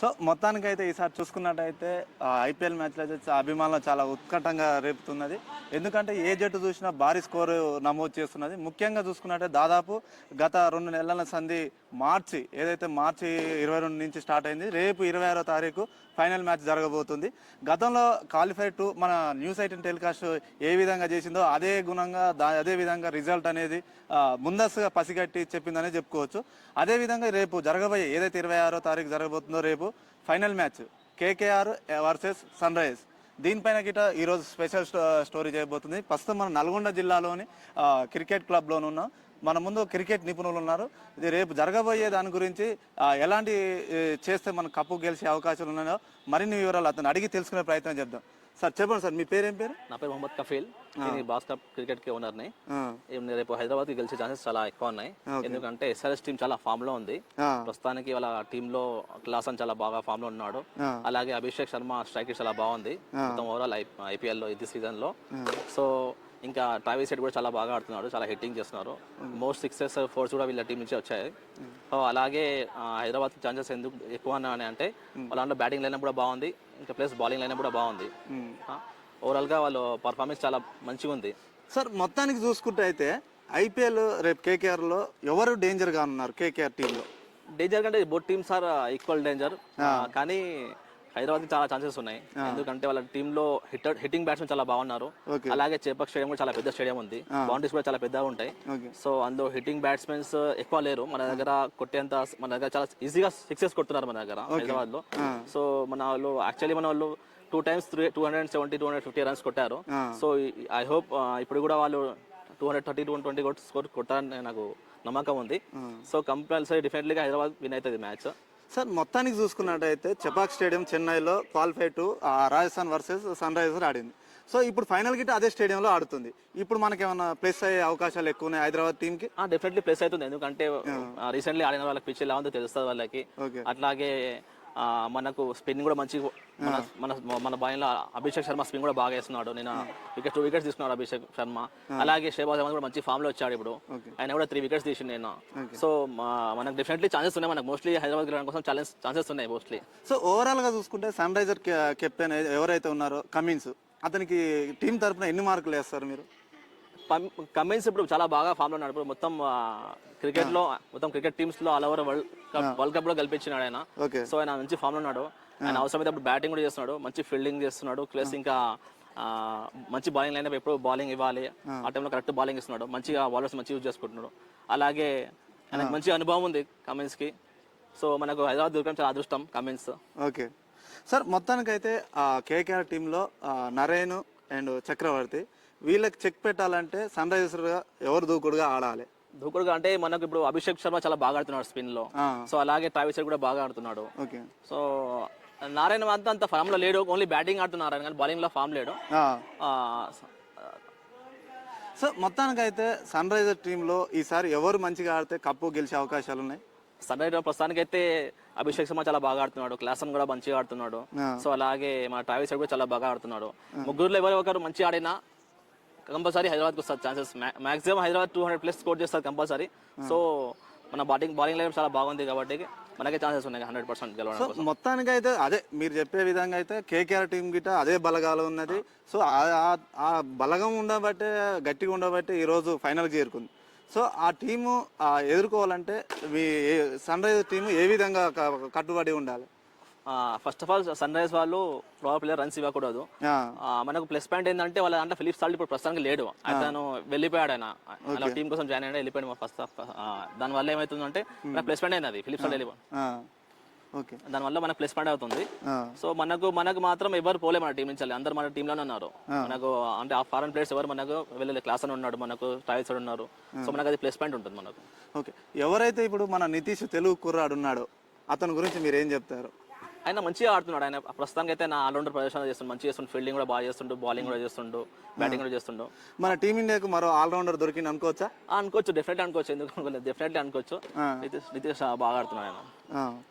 So మొత్తానికైతే ఈసారి చూసుకున్నట్టయితే ఐపీఎల్ మ్యాచ్లో అయితే అభిమానులు చాలా ఉత్కటంగా రేపుతున్నది. ఎందుకంటే ఏ జట్టు చూసినా భారీ స్కోరు నమోదు చేస్తున్నది. ముఖ్యంగా చూసుకున్నట్టయితే దాదాపు గత రెండు నెలల సంధి మార్చి ఏదైతే మార్చి ఇరవై రెండు నుంచి స్టార్ట్ అయింది రేపు ఇరవై ఆరో తారీఖు ఫైనల్ మ్యాచ్ జరగబోతుంది. గతంలో క్వాలిఫై టు మన న్యూస్ ఎయిటీన్ టెలికాస్ట్ ఏ విధంగా చేసిందో అదే గుణంగా దా అదే విధంగా రిజల్ట్ అనేది ముందస్తుగా పసిగట్టి చెప్పిందనే చెప్పుకోవచ్చు. అదే విధంగా రేపు జరగబోయే ఏదైతే ఇరవై ఆరో తారీఖు జరగబోతుందో రేపు final match. KKR versus Sunrise దీనిపైన గిట ఈరోజు స్పెషల్ స్టో- స్టోరీ చేయబోతుంది. ప్రస్తుతం మన నల్గొండ జిల్లాలోని క్రికెట్ క్లబ్లోనే ఉన్నాం మన ముందు క్రికెట్ నిపుణులు ఉన్నారు. ఇది రేపు జరగబోయే దాని గురించి ఎలాంటి చేస్తే మన కప్పు గెలిచే అవకాశాలు ఉన్నాయో మరిన్ని వివరాలు అతను అడిగి తెలుసుకునే ప్రయత్నం చేద్దాం. సార్ చెప్పండి సార్ మీ పేరేం పేరు? నా పేరు మొహమ్మద్ కఫీల్. నేను క్రికెట్కి ఓనర్ని ఆ, ఏం రేపు హైదరాబాద్కి గెలిచే ఛాన్సెస్ చాలా ఎక్కువ ఉన్నాయి. ఎందుకంటే ఎస్ఆర్ఎస్ టీం చాలా ఫామ్లో ఉంది. ప్రస్తుతానికి వాళ్ళ టీమ్లో క్లాస్ అని చాలా బాగా ఫామ్లో ఉన్నాడు. అలాగే అభిషేక్ శర్మ స్ట్రైక్ చాలా బాగుంది. మొత్తం ఓవరాల్ ఐపీఎల్లో ఇది సీజన్లో. సో ఇంకా ట్రావెల్ సెట్ కూడా చాలా బాగా ఆడుతున్నాడు చాలా హిట్టింగ్ చేస్తున్నారు. మోస్ట్ సిక్సెస్ ఫోర్స్ కూడా వీళ్ళ టీం నుంచి వచ్చాయి. సో అలాగే ఆ, హైదరాబాద్ ఛాన్సెస్ ఎందుకు ఎక్కువ అని అంటే వాళ్ళ బ్యాటింగ్ లైన్ కూడా బాగుంది ఇంకా ప్లస్ బౌలింగ్ లైన్ కూడా బాగుంది. ఉమ్. ఓవరాల్గా వాళ్ళు పర్ఫార్మెన్స్ చాలా మంచిగా ఉంది. సార్ మొత్తానికి చూసుకుంటే అయితే ఐపీఎల్ రేపు కేకేఆర్లో ఎవరు డేంజర్గా ఉన్నారు కేకేఆర్ టీంలో డేంజర్ కంటే both teams are equal danger కానీ హైదరాబాద్ చాలా ఛాన్సెస్ ఉన్నాయి. ఎందుకంటే వాళ్ళ టీమ్లో హిట్ హిట్టింగ్ బ్యాట్స్మెన్ చాలా బాగున్నారు అలాగే చేపక్ స్టేడియం కూడా చాలా పెద్ద స్టేడియం ఉంది. బౌండరీస్ కూడా చాలా పెద్దగా ఉంటాయి. సో అందులో హిట్టింగ్ బ్యాట్స్మెన్స్ ఎక్కువ లేరు. మన దగ్గర కొట్టేంత మన దగ్గర చాలా ఈజీగా సిక్సెస్ కొడుతున్నారు మన దగ్గర హైదరాబాద్లో సో మన వాళ్ళు యాక్చువల్లీ మన వాళ్ళు two times three two hundred seventy two hundred fifty runs కొట్టారు. సో ఐ హోప్ ఇప్పుడు కూడా వాళ్ళు two hundred thirty two twenty score కొట్టారని నాకు నమ్మకం ఉంది. సో కంపల్సరీ డెఫినెట్లీగా హైదరాబాద్ విన్ అవుతుంది మ్యాచ్. సార్ మొత్తానికి చూసుకున్నట్టయితే చపాక్ స్టేడియం చెన్నైలో qualify two Rajasthan versus Sunrisers ఆడింది. సో ఇప్పుడు ఫైనల్ గిట్ట అదే స్టేడియంలో ఆడుతుంది. ఇప్పుడు మనకి ఏమైనా ప్లస్ అయ్యే అవకాశాలు ఎక్కువ ఉన్నాయి హైదరాబాద్ టీంకి డెఫినెట్లీ ప్లేస్ అవుతుంది. ఎందుకంటే రీసెంట్లీ ఆడిన వాళ్ళకి పిచ్ ఎలా ఉందో తెలుస్తుంది వాళ్ళకి. ఓకే. అట్లాగే మనకు స్పిన్ కూడా మంచి మన మన మన బాయిలో అభిషేక్ శర్మ స్పిన్ కూడా బాగా వేస్తున్నాడు. నేను వికెట్ టూ వికెట్స్ తీసుకున్నాడు అభిషేక్ శర్మ. అలాగే షేబాజ్ అహ్మద్ కూడా మంచి ఫామ్లో వచ్చాడు ఇప్పుడు. ఆయన కూడా త్రీ వికెట్స్ తీసి నేను సో మనకు డెఫినెట్లీ ఛాన్సెస్ ఉన్నాయి. మనకు మోస్ట్లీ హైదరాబాద్ గెలవడం కోసం ఛాలెంజ్ ఛాన్సెస్ ఉన్నాయి మోస్ట్లీ సో ఓవరాల్గా చూసుకుంటే సన్ రైజర్ కెప్టెన్ ఎవరైతే ఉన్నారో కమిన్స్ అతనికి టీం తరపున ఎన్ని మార్కులు వేస్తారు మీరు? కమిన్స్ ఇప్పుడు చాలా బాగా ఫామ్లో ఉన్నాడు. ఇప్పుడు మొత్తం క్రికెట్లో మొత్తం cricket టీమ్స్లో all over world cup world కప్లో గెలిపించినాడు ఆయన. సో ఆయన మంచి ఫామ్లో ఉన్నాడు. ఆయన అవసరమైతే అప్పుడు బ్యాటింగ్ కూడా చేస్తున్నాడు. మంచి ఫీల్డింగ్ చేస్తున్నాడు. ప్లస్ ఇంకా మంచి బౌలింగ్ లైన్ ఎప్పుడు బౌలింగ్ ఇవ్వాలి. ఆ. టైంలో కరెక్ట్ బౌలింగ్ ఇస్తున్నాడు. మంచిగా బౌలర్స్ మంచి యూజ్ చేసుకుంటున్నాడు. అలాగే ఆయనకు మంచి అనుభవం ఉంది కమిన్స్కి. సో మనకు హైదరాబాద్ దొరకడం చాలా అదృష్టం కమిన్స్ ఓకే. సార్ మొత్తానికైతే కేకేఆర్ టీంలో నరేన్ అండ్ చక్రవర్తి వీళ్ళకి చెక్ పెట్టాలంటే సన్ రైజర్స్గా ఎవరు దూకుడుగా ఆడాలి. దూకుడుగా అంటే మనకు ఇప్పుడు అభిషేక్ శర్మ చాలా బాగా ఆడుతున్నాడు స్పిన్లో సో అలాగే ట్రావిస్ కూడా బాగా ఆడుతున్నాడు. సో నారాయణ అంతా అంత ఫామ్లో లేడు ఓన్లీ బ్యాటింగ్ ఆడుతున్నారు కానీ బౌలింగ్లో ఫామ్ లేడు. సో మొత్తానికైతే సన్ రైజర్ టీంలో ఈసారి ఎవరు మంచిగా ఆడితే కప్పు గెలిచే అవకాశాలు ఉన్నాయి? సన్ రైజర్ ప్రస్తుతానికి అయితే అభిషేక్ శర్మ చాలా బాగా ఆడుతున్నాడు క్లాసన్ కూడా మంచిగా ఆడుతున్నాడు. సో అలాగే మన ట్రావిస్ కూడా చాలా బాగా ఆడుతున్నాడు. ముగ్గురులో ఎవరు ఒకరు మంచిగా ఆడినా కంపల్సరీ హైదరాబాద్కి వస్తారు chances. Maximum Hyderabad two hundred plus score చేస్తారు కంపల్సరీ. సో మన బాటింగ్ బౌలింగ్ లైన్ చాలా బాగుంది కాబట్టి మనకే ఛాన్సెస్ ఉన్నాయి హండ్రెడ్ పర్సెంట్ గెలవడం కోసం. మొత్తానికైతే అదే మీరు చెప్పే విధంగా అయితే కేకేఆర్ టీం గిట అదే బలగాలు ఉన్నది. సో ఆ- బలగం ఉండబట్టే గట్టిగా ఉండబట్టే ఈరోజు ఫైనల్కి చేరుకుంది. సో ఆ టీము ఎదుర్కోవాలంటే మీ సన్ రైజర్ టీము ఏ విధంగా కట్టుబడి ఉండాలి? First of all sun rise వాళ్ళు పవర్ ప్లేయర్ రన్స్ ఇవ్వకూడదు. మనకు ప్లస్ పాయింట్ ఏంటంటే వాళ్ళ అంటే ఫిలిప్ సాల్ట్ ఇప్పుడు ప్రస్తుతానికి లేడు. అతను వెళ్ళిపోయాడు ఆయన. అలా టీం కోసం జాయిన్ అయ్యాడు వెళ్ళిపోయాడు ఫస్ట్ దాని వల్ల ఏమవుతుందంటే మనకు ప్లస్ పాయింట్ అయింది అది. ఫిలిప్ సాల్ట్ వెళ్ళిపో ఆ, ఓకే. దాని వల్ల మనకు ప్లస్ పాయింట్ అవుతుంది. సో మనకు మనకు మాత్రం ఎవరు పోలే మన టీం నుంచి వెళ్ళి. అందరు మన టీంలోనే ఉన్నారు. మనకు అంటే ఆ ఫారెన్ ప్లేయర్స్ ఎవరు మనకు వెళ్ళలే క్లాస్ అని ఉన్నాడు. మనకు ట్రావెల్స్ ఉన్నారు. సో మనకు అది ప్లస్ పాయింట్ ఉంటుంది మనకు. ఓకే. ఎవరైతే ఇప్పుడు మన నితీష్ తెలుగు కుర్రాడు ఉన్నాడో అతని గురించి మీరు ఏం చెప్తారు? ఆయన మంచిగా ఆడుతున్నాడు. ఆయన ప్రస్తుతానికి అయితే నా ఆల్రౌండర్ ప్రదర్శన చేస్తుండు. మంచిగా చేస్తుండు. ఫీల్డింగ్ కూడా బాగా చేస్తుండు. బౌలింగ్ కూడా చేస్తుండు. బ్యాటింగ్ కూడా చేస్తుండు. మన టీమిండియాకు మరో ఆల్రౌండర్ దొరికింది అనుకోవచ్చా? అనుకోవచ్చు. డెఫినెట్లీ అనుకోవచ్చు. ఎందుకు అనుకోలేదు? డెఫినెట్లీ అనుకోవచ్చు. నితీష్ బాగా ఆడుతున్నాడు ఆయన.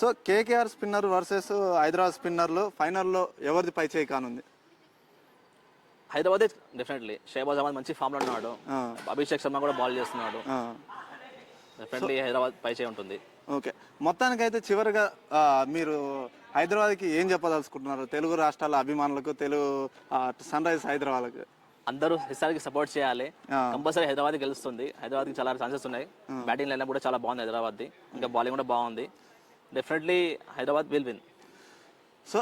So KKR spinner versus Hyderabad స్పిన్నర్లు ఫైనల్లో ఎవరిది పై చేయి కానుంది? హైదరాబాద్ డెఫినెట్లీ షేబాజ్ అహ్మద్ మంచి ఫామ్లో ఉన్నాడు. అభిషేక్ శర్మ కూడా బాల్ చేస్తున్నాడు. డెఫినెట్లీ హైదరాబాద్ పై చేయి ఉంటుంది. ఓకే. మొత్తానికైతే చివరిగా మీరు హైదరాబాద్కి ఏం చెప్పదలుచుకుంటున్నారు? తెలుగు రాష్ట్రాల అభిమానులకు తెలుగు సన్ రైజ్ హైదరాబాద్కి అందరూ ఎస్ఆర్కి సపోర్ట్ చేయాలి. కంపల్సరీ హైదరాబాద్ గెలుస్తుంది. హైదరాబాద్కి చాలా ఛాన్సెస్ ఉన్నాయి. బ్యాటింగ్ లైన్ కూడా చాలా బాగుంది హైదరాబాద్ది. ఇంకా బౌలింగ్ కూడా బాగుంది. Definitely Hyderabad will win so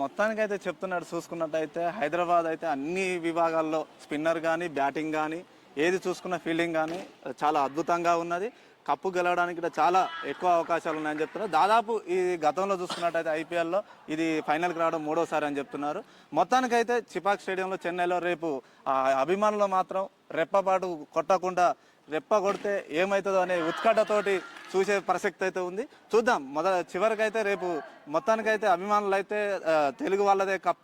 మొత్తానికైతే చెప్తున్నట్టు చూసుకున్నట్టయితే హైదరాబాద్ అయితే అన్ని విభాగాల్లో స్పిన్నర్ కానీ బ్యాటింగ్ కానీ ఏది చూసుకున్న ఫీల్డింగ్ కానీ చాలా అద్భుతంగా ఉన్నది. కప్పు గెలవడానికి కూడా చాలా ఎక్కువ అవకాశాలు ఉన్నాయని చెప్తున్నారు. దాదాపు ఈ గతంలో చూసుకున్నట్టయితే ఐపీఎల్లో ఇది ఫైనల్కి రావడం మూడోసారి అని చెప్తున్నారు. మొత్తానికైతే చిపాక్ స్టేడియంలో చెన్నైలో రేపు ఆ అభిమానులు మాత్రం రెప్పపాటు కొట్టకుండా రెప్ప కొడితే ఏమవుతుందో అనే ఉత్కంఠతోటి చూసే ప్రసక్తి అయితే ఉంది. చూద్దాం మొదట చివరికైతే రేపు మొత్తానికైతే అభిమానులు అయితే తెలుగు వాళ్ళదే కప్